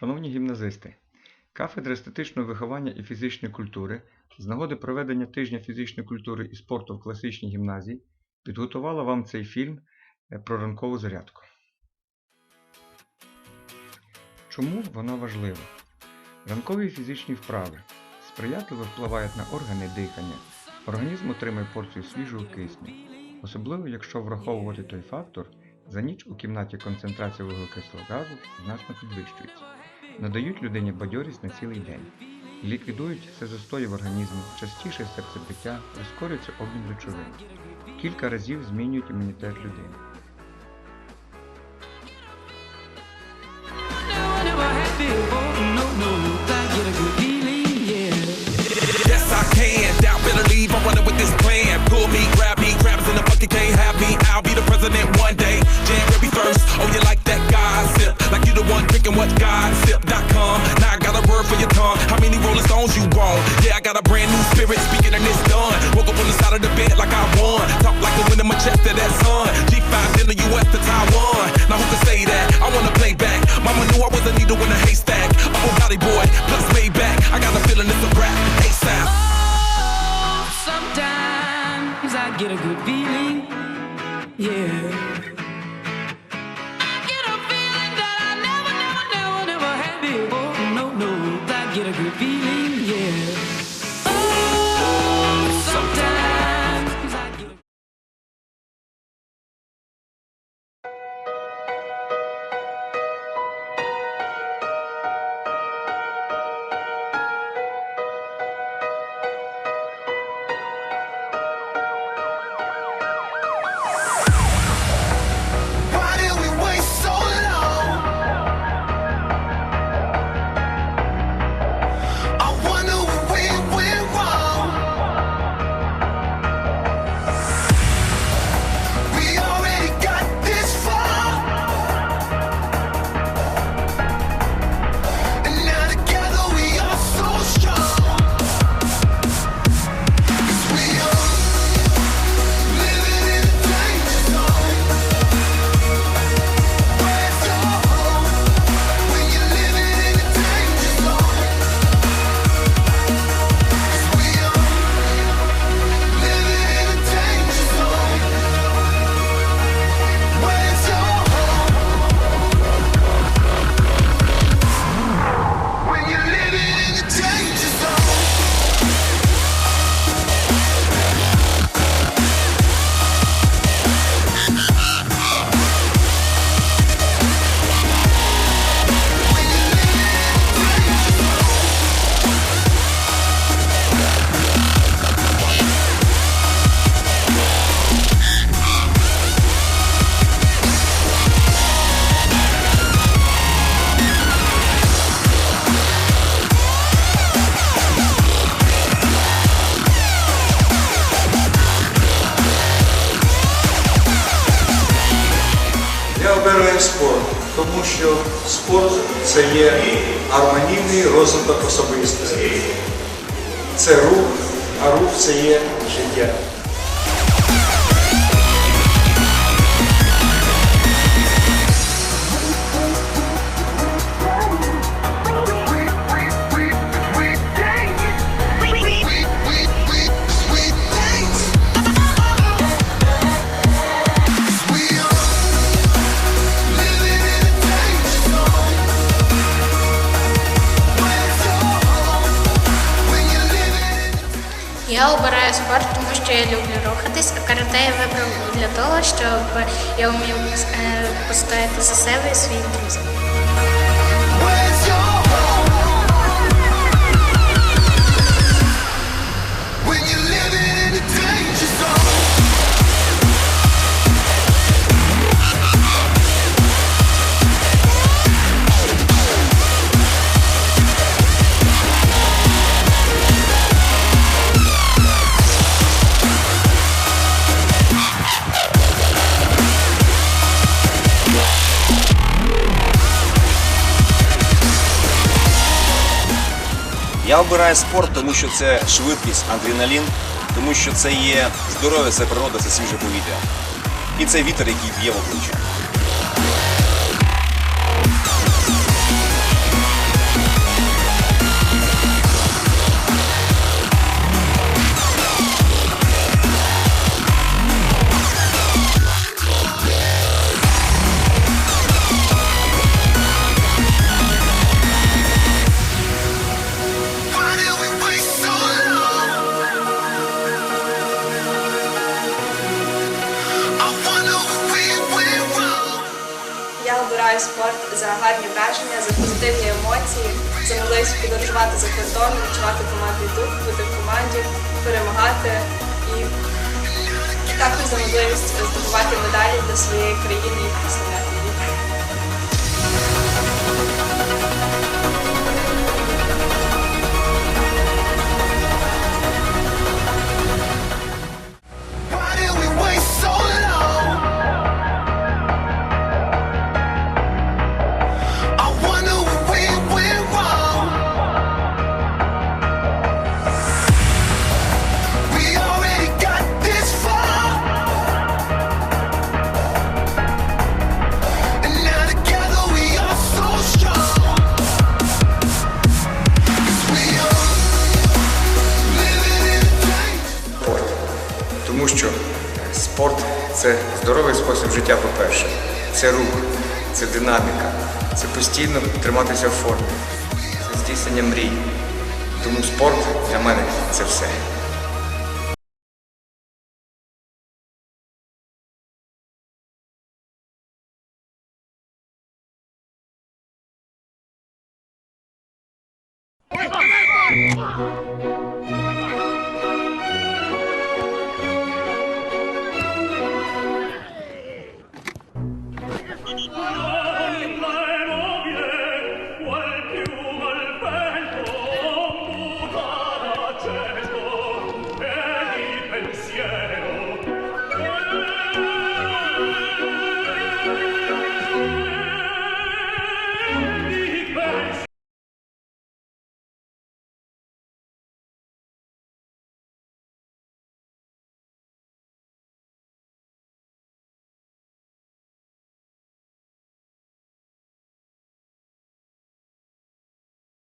Шановні гімназисти, кафедра естетичного виховання і фізичної культури з нагоди проведення тижня фізичної культури і спорту в класичній гімназії підготувала вам цей фільм е, про ранкову зарядку. Чому вона важлива? Ранкові фізичні вправи сприятливо впливають на органи дихання. Організм отримує порцію свіжого кисню, особливо якщо враховувати той фактор, за ніч у кімнаті концентрація вуглекислого газу значно підвищується, надають людині бадьорість на цілий день, ліквідують все застої в організмі, частіше серцебиття, прискорюється обмін речовин, кілька разів змінюють імунітет людини. never had before. No, got a brand Я спорт, тому що спорт це є гармонійний розвиток особистості. Це рух, а рух це є життя. Обираю спорт, тому що я люблю рухатись, а карате я вибрав для того, щоб я вмів е, постояти за себе і своїх друзів. Я обираю спорт, тому що це швидкість, адреналін, тому що це є здоров'я, це природа, це свіже повітря. І це вітер, який б'є в обличчя. Спорт за гарні враження, за позитивні емоції, за можливість подорожувати за кордон, відчувати командний дух, бути в команді, перемагати і також за можливість здобувати медалі для своєї країни і представляти тому що спорт це здоровий спосіб життя, по-перше, це рух, це динаміка, це постійно триматися в формі, це здійснення мрій. Тому спорт для мене це все. Come on.